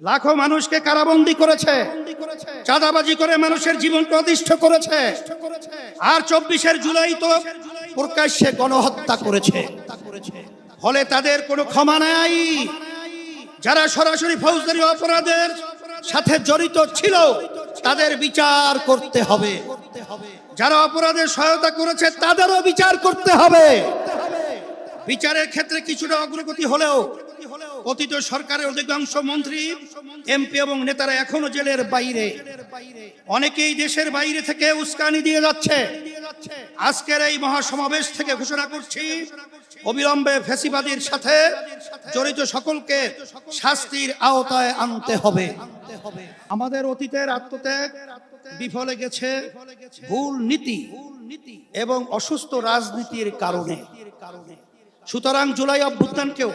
লাখো মানুষকে কারাবন্দী করেছে, চাঁদাবাজি করে মানুষের জীবন অতিষ্ঠ করেছে। আর চব্বিশের জুলাই তো প্রকাশ্যে গণহত্যা করেছে। ফলে তাদের কোনো ক্ষমা নাই। যারা সরাসরি ফৌজদারি অপরাধের সাথে জড়িত ছিল, তাদের বিচার করতে হবে। যারা অপরাধের সহায়তা করেছে, তাদেরও বিচার করতে হবে। বিচারের ক্ষেত্রে কিছুটা অগ্রগতি হলেও অতীত সরকারের অধিকাংশ মন্ত্রী, এমপি এবং নেতারা এখনও জেলের বাইরে। অনেকেই দেশের বাইরে থেকে উস্কানি দিয়ে যাচ্ছে। আজকের এই মহাসমাবেশ থেকে ঘোষণা করছি, অবিলম্বে ফেসিবাদীর সাথে জড়িত সকলকে শাস্তির আওতায় আনতে হবে। আমাদের অতীতের আত্মত্যাগ বিফলে গেছে ভুল নীতি এবং অসুস্থ রাজনীতির কারণে। সুতরাং জুলাই অভ্যুত্থানকেও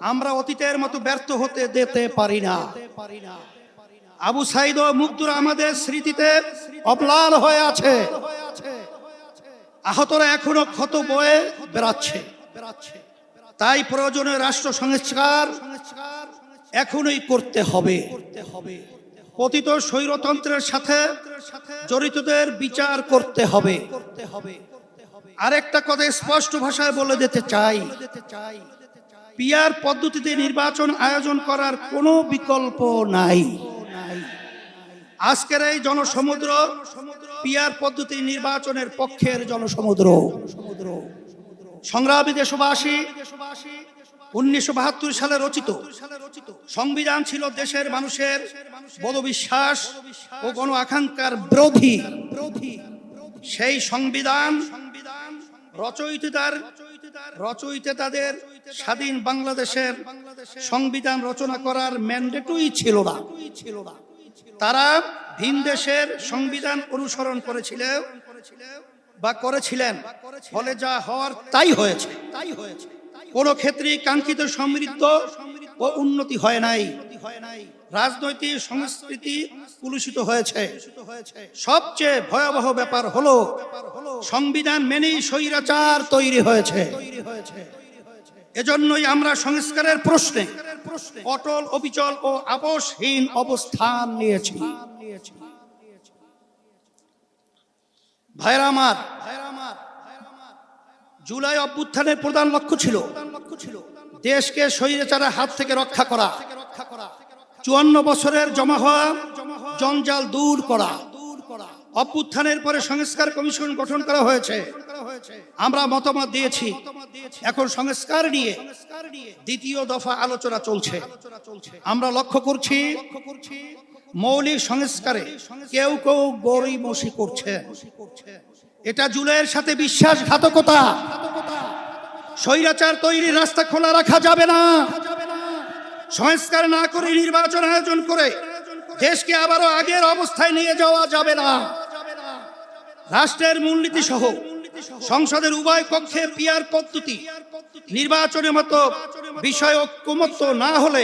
আমরা অতীতের মতো ব্যর্থ হতে দিতে পারি না। আবু সাইদ ও মুগ্ধুর আমাদের স্মৃতিতে অপলাল হয়ে আছে। আহতরা এখনও ক্ষত বয়ে বেড়াচ্ছে। তাই প্রয়োজনে রাষ্ট্র সংস্কার এখনই করতে হবে। পতিত স্বৈরতন্ত্রের সাথে জড়িতদের বিচার করতে হবে। আরেকটা কথা স্পষ্ট ভাষায় বলে দিতে চাই। পিয়ার পদ্ধতিতে নির্বাচন আয়োজন করার কোনো বিকল্প নাই। আজকের এই জনসমুদ্র পিয়ার পদ্ধতি নির্বাচনের পক্ষের জনসমুদ্র। সংগ্রামী দেশবাসী, উনিশশো বাহাত্তর সালে রচিত সংবিধান ছিল দেশের মানুষের বোধবিশ্বাস ও গণ আকাঙ্ক্ষার বিরোধী। সেই সংবিধান রচয়িতার রচয়িতা তাদের স্বাধীন বাংলাদেশের সংবিধান রচনা করার ম্যান্ডেটই ছিল না। তারা ভিন দেশের সংবিধান অনুসরণ করেছিল বা করেছিলেন। ফলে যা হওয়ার তাই হয়েছে। তাই হয়েছে কোন ক্ষেত্রে কাঙ্ক্ষিত সমৃদ্ধ ও উন্নতি হয় নাই। রাজনৈতিক সংস্কৃতি কুলুষিত হয়েছে। সবচেয়ে ভয়াবহ ব্যাপার হলো, সংবিধান মেনেই স্বৈরাচার তৈরি হয়েছে। এজন্যই আমরা সংস্কারের প্রশ্নে অটল, অবিচল ও আপোষহীন অবস্থান নিয়েছি। ভাইরা আমার, জুলাই অভ্যুত্থানের প্রধান লক্ষ্য ছিল দেশকে স্বৈরাচারের হাত থেকে রক্ষা করা, চুয়ান্ন বছরের জমা হওয়া জঞ্জাল দূর করা। অভ্যুত্থানের পরে সংস্কার কমিশন গঠন করা হয়েছে। আমরা মতামত দিয়েছি। এখন সংস্কার নিয়ে দ্বিতীয় দফা আলোচনা চলছে। আমরা লক্ষ্য করছি, মৌলিক সংস্কারে কেউ কেউ গরিমসি করছে। এটা জুলাইয়ের সাথে বিশ্বাসঘাতকতা। স্বৈরাচার তৈরির রাস্তা খোলা রাখা যাবে না। সংস্কার না করে নির্বাচন আয়োজন করে দেশকে আবারও আগের অবস্থায় নিয়ে যাওয়া যাবে না। রাষ্ট্রের মূলনীতি সহ সংসদের উভয় কক্ষে পিয়ার পদ্ধতি, নির্বাচনের মতো বিষয় ঐক্যমত্য না হলে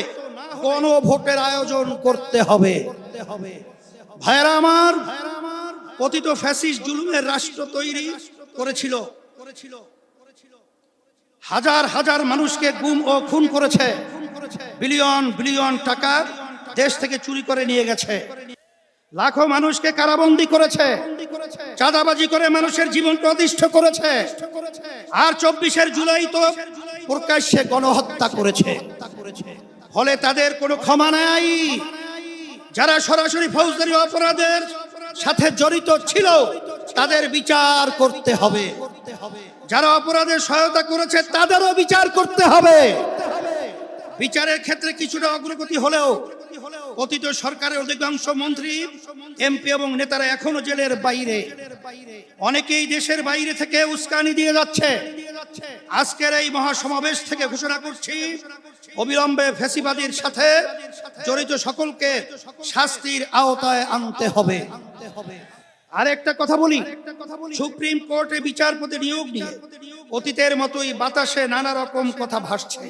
গণভোটের আয়োজন করতে হবে। ভাইরা আমার, পতিত ফ্যাসিস্ট জুলুমের রাষ্ট্র তৈরি করেছিল। হাজার হাজার মানুষকে গুম ও খুন করেছে। বিলিয়ন বিলিয়ন টাকা দেশ থেকে চুরি করে নিয়ে গেছে। লাখো মানুষকে কারাবন্দি করেছে, চাঁদাবাজি করে মানুষের জীবনকে অতিষ্ঠ করেছে। আর চব্বিশের জুলাই তো প্রকাশ্যে গণহত্যা করেছে। ফলে তাদের কোনো ক্ষমা নাই। যারা সরাসরি ফৌজদারি অপরাধের সাথে জড়িত ছিল, তাদের বিচার করতে হবে। যারা অপরাধের সহায়তা করেছে, তাদেরও বিচার করতে হবে। বিচারের ক্ষেত্রে কিছুটা অগ্রগতি হলেও অতীত সরকারের অধিকাংশ মন্ত্রী, এমপি এবং নেতারা এখনও জেলের বাইরে। অনেকেই দেশের বাইরে থেকে উস্কানি দিয়ে যাচ্ছে। আজকের এই মহাসমাবেশ থেকে ঘোষণা করছি, অবিলম্বে ফেসিবাদীর সাথে জড়িত সকলকে শাস্তির আওতায় আনতে হবে। আর একটা কথা বলি। সুপ্রিম কোর্টে বিচারপতি নিয়োগ নিয়ে অতীতের মতোই বাতাসে নানা রকম কথা ভাসছে।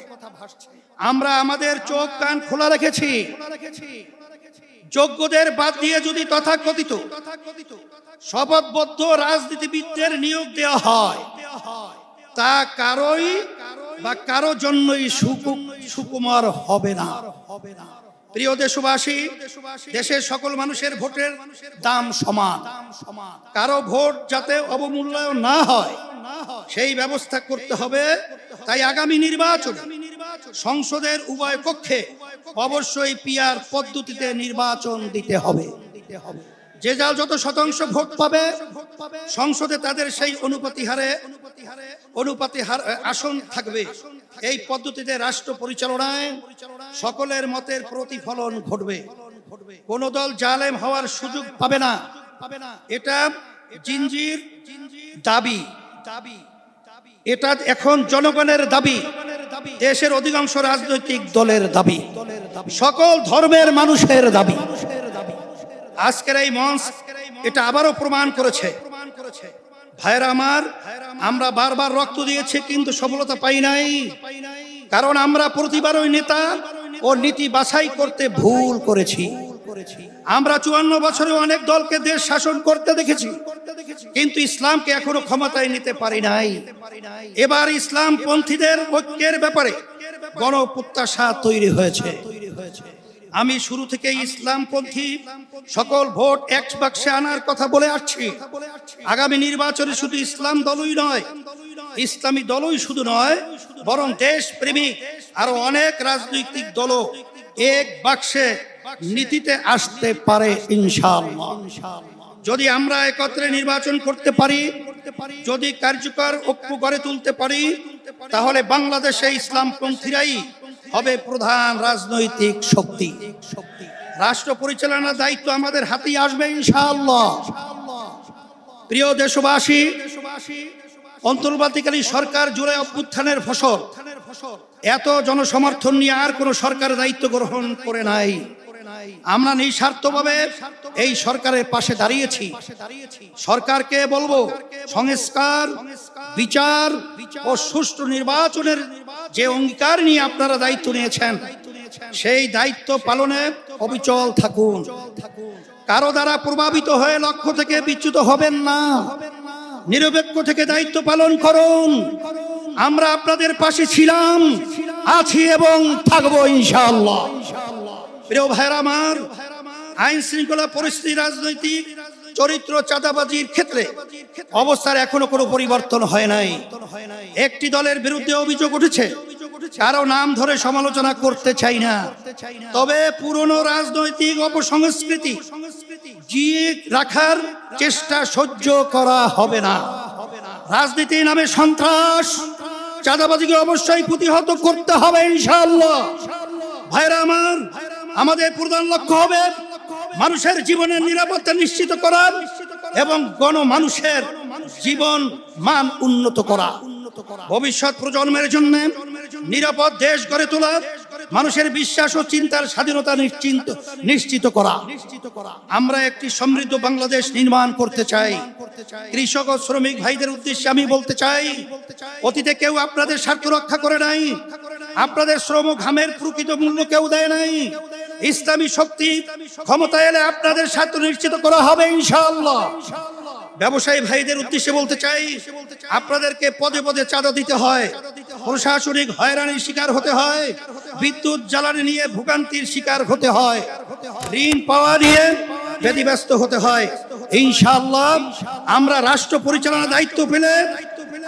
আমরা আমাদের চোখ কান খোলা রেখেছি। যোগ্যদের বাদ দিয়ে যদি তথাকথিত শপথবদ্ধ রাজনীতিবিদদের নিয়োগ দেওয়া হয় তা কারোই বা কারও জন্যই সুকুমার হবে না। প্রিয় দেশবাসী, দেশের সকল মানুষের ভোটের দাম সমান। কারও ভোট যাতে অবমূল্যায়ন না হয়, সেই ব্যবস্থা করতে হবে। তাই আগামী নির্বাচন সংসদের উভয় পক্ষে অবশ্যই পিয়ার পদ্ধতিতে নির্বাচন দিতে হবে দিতে হবে। যে যার যত শতাংশ ভোট পাবে, সংসদে তাদের সেই অনুপাতি হারে অনুপাতি আসন থাকবে। এই পদ্ধতিতে রাষ্ট্র পরিচালনায় সকলের মতের প্রতিফলন ঘটবে। কোন দল জালেম হওয়ার সুযোগ পাবে না। এটা জিঞ্জির দাবি দাবি। এটা এখন জনগণের দাবি। দেশের অধিকাংশ রাজনৈতিক দলের দাবি। সকল ধর্মের মানুষের দাবি। আজকের এই মঞ্চ এটা আবারও প্রমাণ করেছে। ভাইরা আমার, আমরা বারবার রক্ত দিয়েছি, কিন্তু সফলতা পাই নাই। কারণ আমরা প্রতিবার ওই নেতা ও নীতি বাছাই করতে ভুল করেছি। আমরা চুয়ান্ন বছরে অনেক দলকে দেশ শাসন করতে দেখেছি, কিন্তু ইসলামকে এখনও ক্ষমতায় নিতে পারি নাই। এবার ইসলাম পন্থীদের ঐক্যের ব্যাপারে গণপ্রত্যাশা তৈরি হয়েছে। আমি শুরু থেকে ইসলামপন্থী। সকল ভোট এক বাক্সে আনার কথা বলে আসছি। আগামী নির্বাচনে শুধু ইসলাম দলই নয়, ইসলামী দলই শুধু নয়, বরং দেশ প্রেমিক আরও অনেক রাজনৈতিক দল এক বাক্সে নীতিতে আসতে পারে ইনশাআল্লাহ। যদি আমরা একত্রে নির্বাচন করতে পারি, যদি কার্যকর ঐক্য গড়ে তুলতে পারি, তাহলে বাংলাদেশে ইসলামপন্থীরাই হবে প্রধান রাজনৈতিক শক্তি। রাষ্ট্র পরিচালনার দায়িত্ব আমাদের হাতেই আসবে, ইনশাআল্লাহ। প্রিয় দেশবাসী, অন্তর্বর্তীকালীন সরকার জুড়ে অভ্যুত্থানের ফসল। এত জনসমর্থন নিয়ে আর কোন সরকার দায়িত্ব গ্রহণ করে নাই। আমরা নিঃস্বার্থভাবে এই সরকারের পাশে দাঁড়িয়েছি। সরকারকে বলব, সংস্কার, বিচার ও সুষ্ঠু নির্বাচনের যে অঙ্গীকার নিয়ে আপনারা দায়িত্ব নিয়েছেন সেই দায়িত্ব পালনে অবিচল থাকুন। কারও দ্বারা প্রভাবিত হয়ে লক্ষ্য থেকে বিচ্যুত হবেন না। নিরপেক্ষ থেকে দায়িত্ব পালন করুন। আমরা আপনাদের পাশে ছিলাম, আছি এবং থাকব ইনশাআল্লাহ। প্রিয় ভাইরা আমার, আইন শৃঙ্খলা পরিস্থিতি, রাজনৈতিক চরিত্র চাঁদাবাজির ক্ষেত্রে অবস্থার এখনও কোনো পরিবর্তন হয় নাই। একটি দলের বিরুদ্ধে অভিযোগ উঠেছে কারও নাম ধরে সমালোচনা করতে চাই না। তবে পুরনো রাজনৈতিক অপসংস্কৃতি জিয়ে রাখার চেষ্টা সহ্য করা হবে না। রাজনীতি নামে সন্ত্রাস চাঁদাবাজিকে অবশ্যই প্রতিহত করতে হবে ইনশাআল্লাহ। ভাইরা আমার, আমাদের প্রধান লক্ষ্য হবে মানুষের জীবনের নিরাপত্তা নিশ্চিত করা এবং গণমানুষের জীবন মান উন্নত করা। ভবিষ্যৎ প্রজন্মের জন্য নিরাপদ দেশ গড়ে তোলা, মানুষের বিশ্বাস ও চিন্তার স্বাধীনতা নিশ্চিন্ত নিশ্চিত করা। আমরা একটি সমৃদ্ধ বাংলাদেশ নির্মাণ করতে চাই। কৃষক ও শ্রমিক ভাইদের উদ্দেশ্যে আমি বলতে চাই, অতীতে কেউ আপনাদের স্বার্থ রক্ষা করে নাই। আপনাদের শ্রম ঘামের প্রকৃত মূল্য কেউ দেয় নাই। ইসলামী শক্তি ক্ষমতা এলে আপনাদের স্বার্থ নিশ্চিত করা হবে, ইনশাআল্লাহ। ব্যবসায়ী ভাইদের উদ্দেশ্যে বলতে চাই, আপনাদেরকে পদে পদে চাঁদা দিতে হয়। প্রশাসনিক হয়রানির শিকার হতে হয়, বিদ্যুৎ জ্বালানি নিয়ে ভোগান্তির শিকার হতে হয়, ঋণ পাওয়া নিয়ে ব্যতিব্যস্ত হতে হয়। ইনশাআল্লাহ, আমরা রাষ্ট্র পরিচালনার দায়িত্ব পেলে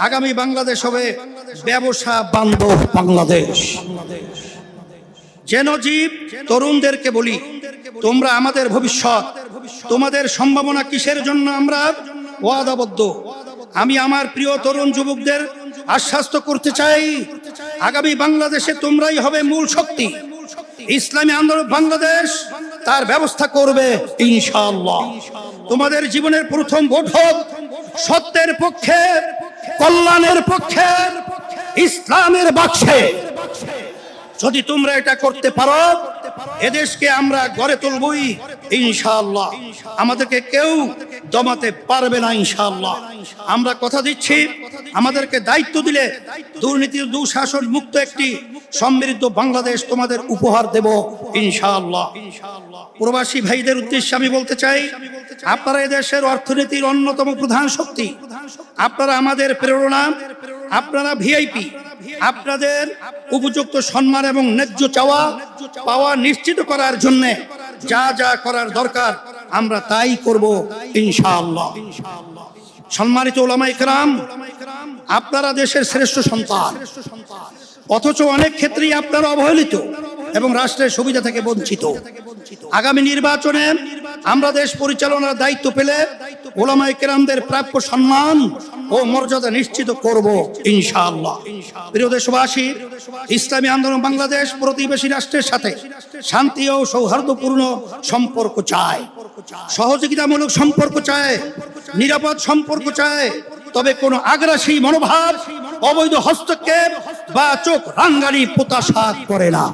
আগামী বাংলাদেশ হবে ব্যবসা বান্ধব বাংলাদেশ। যেন জীব তরুণদেরকে বলি, তোমরা আমাদের ভবিষ্যৎ, তোমাদের সম্ভাবনা কিসের জন্য আমরা ওয়াদাবদ্ধ? আমি আমার প্রিয় তরুণ যুবকদের আশ্বাস্ত করতে চাই, আগামী বাংলাদেশে তোমরাই হবে মূল শক্তি। ইসলামী আন্দোলন বাংলাদেশ তার ব্যবস্থা করবে, ইনশাআল্লাহ। তোমাদের জীবনের প্রথম ভোট হোক, সত্যের পক্ষে, কল্যাণের পক্ষে, ইসলামের বাক্সে। যদি তোমরা এটা করতে পারো এদেশকে আমরা গড়ে তুলবই, ইনশাআল্লাহ। আমাদেরকে কেউ দমাতে পারবে না, ইনশাআল্লাহ। আমরা কথা দিচ্ছি, আমাদেরকে দায়িত্ব দিলে দুর্নীতি দুঃশাসন মুক্ত একটি সমৃদ্ধ বাংলাদেশ তোমাদের উপহার দেব, ইনশাআল্লাহ। প্রবাসী ভাইদের উদ্দেশ্যে আমি বলতে চাই, আপনারা এদেশের অর্থনীতির অন্যতম প্রধান শক্তি। আপনারা আমাদের প্রেরণা, আপনারা ভিআইপি। আপনাদের উপযুক্ত সম্মান এবং ন্যায্য চাওয়া পাওয়া নিশ্চিত করার জন্য যা যা করার দরকার, আমরা তাই করব ইনশাআল্লাহ। সম্মানিত ওলামা ইকরাম আপনারা দেশের শ্রেষ্ঠ সন্তান। অথচ অনেক ক্ষেত্রেই আপনারা অবহেলিত এবং রাষ্ট্রের সুবিধা থেকে বঞ্চিত। আগামী নির্বাচনে আমরা দেশ পরিচালনার দায়িত্ব পেলে ওলামাই কেরামদের প্রাপ্য সম্মান ও মর্যাদা নিশ্চিত করব, ইনশাআল্লাহ। প্রিয় দেশবাসী, ইসলামী আন্দোলন বাংলাদেশ প্রতিবেশী রাষ্ট্রের সাথে শান্তি ও সৌহার্দ্যপূর্ণ সম্পর্ক চায়। সহযোগিতামূলক সম্পর্ক চায়, নিরাপদ সম্পর্ক চায়, তবে কোনো আগ্রাসী মনোভাব, অবৈধ হস্তক্ষেপ বা চোখ রাঙ্গানি প্রত্যাশা করে না।